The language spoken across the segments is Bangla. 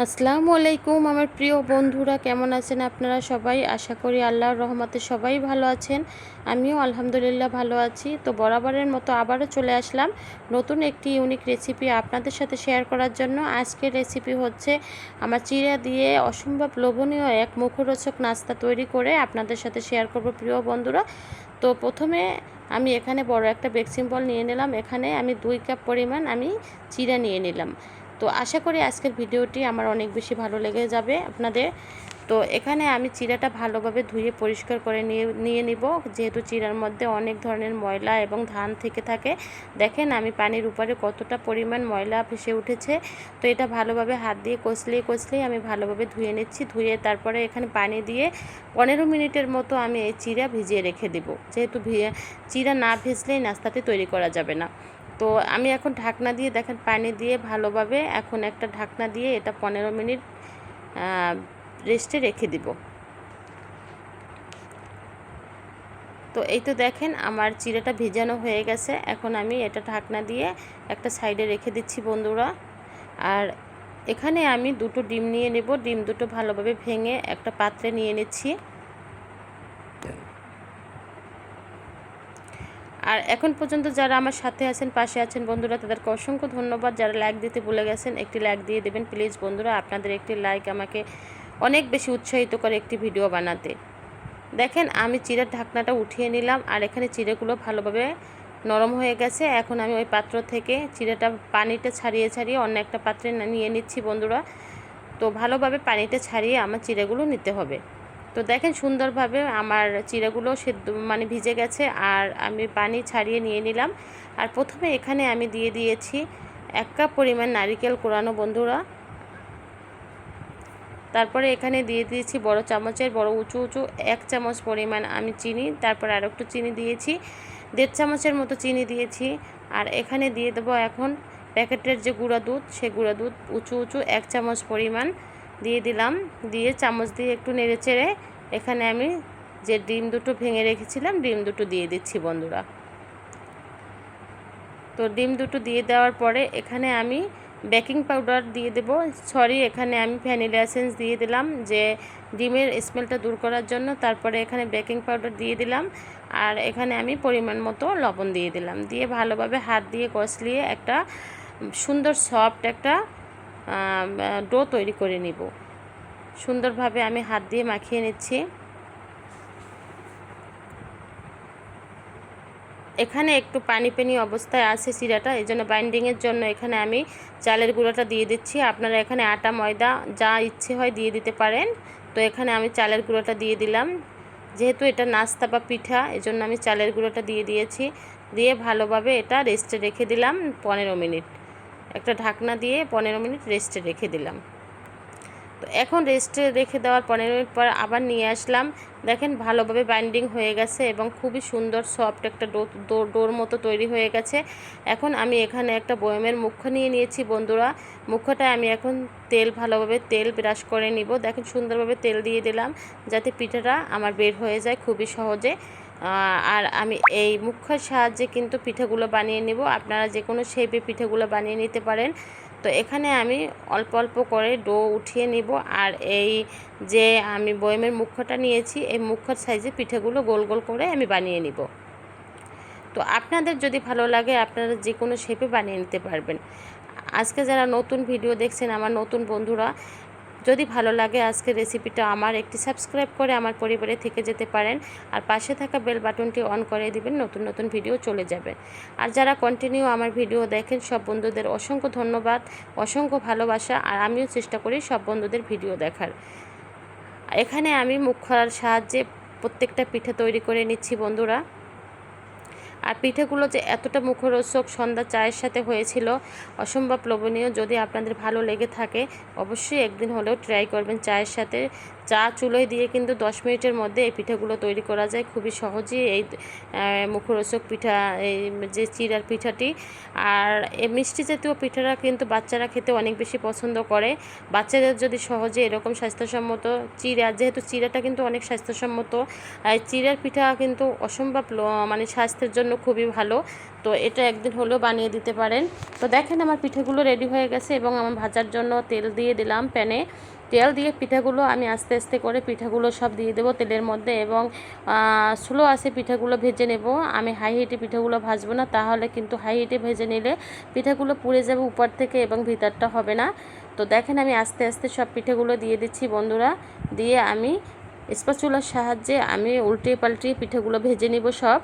আসসালামু আলাইকুম আমার প্রিয় বন্ধুরা, কেমন আছেন আপনারা সবাই? আশা করি আল্লাহর রহমতে সবাই ভালো আছেন। আমিও আলহামদুলিল্লাহ ভালো আছি। তো বরাবরের মতো আবারও চলে আসলাম নতুন একটি ইউনিক রেসিপি আপনাদের সাথে শেয়ার করার জন্য। আজকের রেসিপি হচ্ছে আমার চিড়া দিয়ে অসম্ভব লোভনীয় এক মুখরোচক নাস্তা তৈরি করে আপনাদের সাথে শেয়ার করব প্রিয় বন্ধুরা। তো প্রথমে আমি এখানে বড় একটা বেক্সিং বল নিয়ে নিলাম। এখানে আমি দুই কাপ পরিমাণ আমি চিড়া নিয়ে নিলাম। তো আশা করি আজকের ভিডিওটি আমার অনেক বেশি ভালো লেগে যাবে আপনাদের। তো এখানে আমি চিরাটা ভালোভাবে ধুয়ে পরিষ্কার করে নিয়ে নিয়ে নিব। যেহেতু চিরার মধ্যে অনেক ধরনের ময়লা এবং ধান থেকে থাকে, দেখেন আমি পানির উপরে কতটা পরিমাণ ময়লা ভেসে উঠেছে। তো এটা ভালোভাবে হাত দিয়ে কষলিয়ে কষলিয়ে আমি ভালোভাবে ধুয়ে নিচ্ছি। ধুয়ে তারপরে এখানে পানি দিয়ে পনেরো মিনিটের মতো আমি এই চিরা ভিজিয়ে রেখে দেব। যেহেতু চিরা না ভেজলেই নাস্তাটি তৈরি করা যাবে না। তো আমি এখন ঢাকনা দিয়ে দেখেন পানি দিয়ে ভালোভাবে এখন একটা ঢাকনা দিয়ে এটা পনেরো মিনিট রেস্টে রেখে দিব। তো এই তো দেখেন আমার চিড়াটা ভেজানো হয়ে গেছে। এখন আমি এটা ঢাকনা দিয়ে একটা সাইডে রেখে দিচ্ছি বন্ধুরা। আর এখানে আমি দুটো ডিম নিয়ে নেব। ডিম দুটো ভালোভাবে ভেঙে একটা পাত্রে নিয়ে নিচ্ছি। আর এখন পর্যন্ত যারা আমার সাথে আছেন, পাশে আছেন বন্ধুরা, তাদেরকে অসংখ্য ধন্যবাদ। যারা লাইক দিতে ভুলে গেছেন, একটি লাইক দিয়ে দেবেন। প্লিজ বন্ধুরা, আপনাদের একটি লাইক আমাকে অনেক বেশি উৎসাহিত করে একটি ভিডিও বানাতে। দেখেন, আমি চিড়ের ঢাকনাটা উঠিয়ে নিলাম আর এখানে চিড়েগুলো ভালোভাবে নরম হয়ে গেছে। এখন আমি ওই পাত্র থেকে চিড়েটা পানিটা ছাড়িয়ে ছাড়িয়ে অন্য একটা পাত্রে নিয়ে নিচ্ছি বন্ধুরা। তো ভালোভাবে পানিটা ছাড়িয়ে আমার চিড়েগুলো নিতে হবে। তো দেখেন সুন্দরভাবে আমার চিড়াগুলো সেদ্ধ মানে ভিজে গেছে আর আমি পানি ছাড়িয়ে নিয়ে নিলাম। আর প্রথমে এখানে আমি দিয়ে দিয়েছি এক কাপ পরিমাণ নারিকেল কোরানো, বন্ধুরা। তারপরে এখানে দিয়ে দিয়েছি বড় চামচের, বড় উঁচু উঁচু এক চামচ পরিমাণ আমি চিনি। তারপরে আর একটু চিনি দিয়েছি, দেড় চামচের মতো চিনি দিয়েছি। আর এখানে দিয়ে দেবো এখন প্যাকেটের যে গুঁড়া দুধ, সে গুঁড়া দুধ উঁচু উঁচু এক চামচ পরিমাণ দিয়ে দিলাম। দিয়ে চামচ দিয়ে একটু নেড়ে চেড়ে এখানে আমি যে ডিম দুটো ভেঙে রেখেছিলাম, ডিম দুটো দিয়ে দিচ্ছি বন্ধুরা। তো ডিম দুটো দিয়ে দেওয়ার পরে এখানে আমি বেকিং পাউডার দিয়ে দেব। সরি, এখানে আমি ভ্যানিলা এসেন্স দিয়ে দিলাম যে ডিমের স্মেলটা দূর করার জন্য। তারপরে এখানে বেকিং পাউডার দিয়ে দিলাম আর এখানে আমি পরিমাণ মতো লবণ দিয়ে দিলাম। দিয়ে ভালোভাবে হাত দিয়ে কষলিয়ে একটা সুন্দর সফট একটা ডো তৈরি করে নিব। সুন্দরভাবে আমি হাত দিয়ে মাখিয়ে নিচ্ছি। এখানে একটু পানি পানি অবস্থায় আছে চিরাটা এই জন্য বাইন্ডিংয়ের জন্য এখানে আমি চালের গুঁড়োটা দিয়ে দিচ্ছি। আপনারা এখানে আটা, ময়দা, যা ইচ্ছে হয় দিয়ে দিতে পারেন। তো এখানে আমি চালের গুঁড়োটা দিয়ে দিলাম। যেহেতু এটা নাস্তা বা পিঠা এজন্য আমি চালের গুঁড়োটা দিয়ে দিয়েছি। দিয়ে ভালোভাবে এটা রেস্টে রেখে দিলাম পনেরো মিনিট। একটা ঢাকনা দিয়ে পনেরো মিনিট রেস্টে রেখে দিলাম। তো এখন রেস্টে রেখে দেওয়ার পনেরো মিনিট পর আবার নিয়ে আসলাম। দেখেন ভালোভাবে বাইন্ডিং হয়ে গেছে এবং খুবই সুন্দর সফট একটা ডো ডোর মতো তৈরি হয়ে গেছে। এখন আমি এখানে একটা বয়মের মুখ্য নিয়ে নিয়েছি বন্ধুরা। মুখ্যটা আমি এখন তেল ভালোভাবে তেল ব্রাশ করে নিব। দেখেন সুন্দরভাবে তেল দিয়ে দিলাম যাতে পিঠাটা আমার বের হয়ে যায় খুবই সহজে। আর আমি এই মুখ্যর সাহায্যে কিন্তু পিঠেগুলো বানিয়ে নেব। আপনারা যে কোনো শেপে পিঠেগুলো বানিয়ে নিতে পারেন। তো এখানে আমি অল্প অল্প করে ডো উঠিয়ে নিব। আর এই যে আমি বয়মের মুখ্যটা নিয়েছি, এই মুখ্যর সাইজে পিঠেগুলো গোল গোল করে আমি বানিয়ে নিব। তো আপনাদের যদি ভালো লাগে, আপনারা যে কোনো শেপে বানিয়ে নিতে পারবেন। আজকে যারা নতুন ভিডিও দেখছেন, আমার নতুন বন্ধুরা যদি ভালো লাগে আজকের রেসিপিটা আমার, একটি সাবস্ক্রাইব করে আমার পরিবারে থেকে যেতে পারেন আর পাশে থাকা বেল বাটনটি অন করে দিবেন, নতুন নতুন ভিডিও চলে যাবে। আর যারা কন্টিনিউ আমার ভিডিও দেখেন, সব বন্ধুদের অসংখ্য ধন্যবাদ, অসংখ্য ভালোবাসা আর আমিও চেষ্টা করি সব বন্ধুদের ভিডিও দেখার। এখানে আমি মুখার সাহায্যে প্রত্যেকটা পিঠে তৈরি করে নিচ্ছি বন্ধুরা। আর পিঠেগুলো যে এতটা মুখরোচক সন্ধ্যা চায়ের সাথে হয়েছিল, অসম্ভব লোভনীয়। যদি আপনাদের ভালো লেগে থাকে, অবশ্যই একদিন হলেও ট্রাই করবেন চায়ের সাথে। চা চুলোয় দিয়ে কিন্তু দশ মিনিটের মধ্যে এই পিঠাগুলো তৈরি করা যায়। খুবই সহজেই এই মুখরোচক পিঠা, এই যে চিড়ার পিঠাটি। আর এই মিষ্টি জাতীয় পিঠাটা কিন্তু বাচ্চারা খেতে অনেক বেশি পছন্দ করে। বাচ্চাদের যদি সহজে এরকম স্বাস্থ্যসম্মত চিড়া, যেহেতু চিড়াটা কিন্তু অনেক স্বাস্থ্যসম্মত, আর চিড়ার পিঠা কিন্তু অসম্ভব মানে স্বাস্থ্যের জন্য খুবই ভালো। তো এটা একদিন হলেও বানিয়ে দিতে পারেন। তো দেখেন আমার পিঠেগুলো রেডি হয়ে গেছে এবং আমার ভাজার জন্য তেল দিয়ে দিলাম প্যানে। তেল দিয়ে পিঠাগুলো আমি আস্তে আস্তে করে পিঠাগুলো সব দিয়ে দেবো তেলের মধ্যে এবং স্লো আসে পিঠাগুলো ভেজে নেব। আমি হাই হিটে পিঠাগুলো ভাজবো না, তাহলে কিন্তু হাই হিটে ভেজে নিলে পিঠাগুলো পুড়ে যাবে উপর থেকে এবং ভিতরটা হবে না। তো দেখেন আমি আস্তে আস্তে সব পিঠাগুলো দিয়ে দিচ্ছি বন্ধুরা। দিয়ে আমি স্পাচুলার সাহায্যে আমি উল্টে পাল্টে পিঠাগুলো ভেজে নিব সব।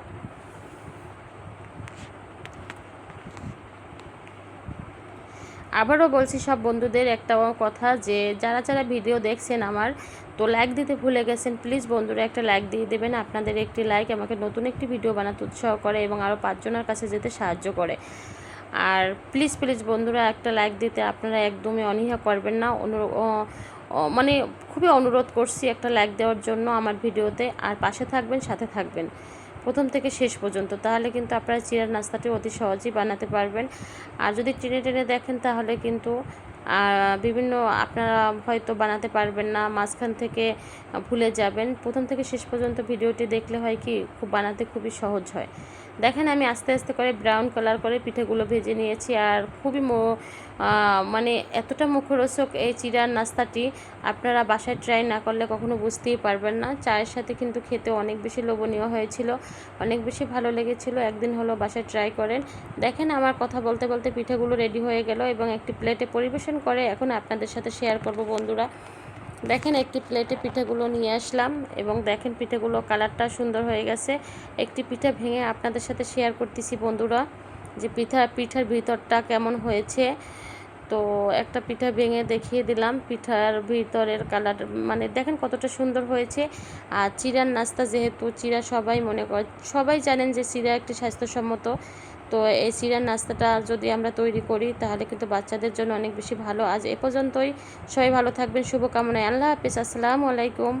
আবারও বলছি, সব বন্ধুদের একটা কথা যে, যারা যারা ভিডিও দেখছেন আমার, তো লাইক দিতে ভুলে গেছেন প্লিজ বন্ধুরা একটা লাইক দিয়ে দেবেন। আপনাদের একটি লাইক আমাকে নতুন একটি ভিডিও বানাতে উৎসাহ করে এবং আরও পাঁচজনের কাছে যেতে সাহায্য করে। আর প্লিজ প্লিজ বন্ধুরা একটা লাইক দিতে আপনারা একদমই অনীহা করবেন না। মানে খুবই অনুরোধ করছি একটা লাইক দেওয়ার জন্য আমার ভিডিওতে আর পাশে থাকবেন, সাথে থাকবেন। প্রথম থেকে শেষ পর্যন্ত, তাহলে কিন্তু আপনারা চিড়ার নাস্তাটি অতি সহজেই বানাতে পারবেন। আর যদি টেনে টেনে দেখেন, তাহলে কিন্তু বিভিন্ন আপনারা হয়তো বানাতে পারবেন না, মাঝখান থেকে ভুলে যাবেন। প্রথম থেকে শেষ পর্যন্ত ভিডিওটি দেখলে হয় কি, খুব বানাতে খুবই সহজ হয়। দেখেন আমি আস্তে আস্তে করে ব্রাউন কালার করে পিঠেগুলো ভেজে নিয়েছি আর খুবই মানে এতটা মুখরোচক এই চিড়ার নাস্তাটি আপনারা বাসায় ট্রাই না করলে কখনো বুঝতেই পারবেন না। চায়ের সাথে কিন্তু খেতে অনেক বেশি লোভনীয় হয়েছিল, অনেক বেশি ভালো লেগেছিল। একদিন হলো বাসায় ট্রাই করেন। দেখেন আমার কথা বলতে বলতে পিঠেগুলো রেডি হয়ে গেল এবং একটি প্লেটে পরিবেশন করে এখন আপনাদের সাথে শেয়ার করব বন্ধুরা। দেখেন একটি প্লেটে পিঠেগুলো নিয়ে আসলাম এবং দেখেন পিঠেগুলো কালারটা সুন্দর হয়ে গেছে। একটি পিঠা ভেঙে আপনাদের সাথে শেয়ার করতেছি বন্ধুরা যে পিঠা, পিঠার ভিতরটা কেমন হয়েছে। তো একটা পিঠা ভেঙে দেখিয়ে দিলাম, পিঠার ভিতরের কালার মানে দেখেন কতটা সুন্দর হয়েছে। আর চিড়ার নাস্তা যেহেতু চিড়া সবাই মনে করে, সবাই জানেন যে চিড়া একটি স্বাস্থ্যসম্মত তো এই সিরার নাস্তাটা যদি আমরা তৈরি করি, তাহলে কিন্তু বাচ্চাদের জন্য অনেক বেশি ভালো। আজ এ পর্যন্তই। সবাই ভালো থাকবেন, শুভকামনায়। আল্লাহ হাফিজ। আসসালামু আলাইকুম।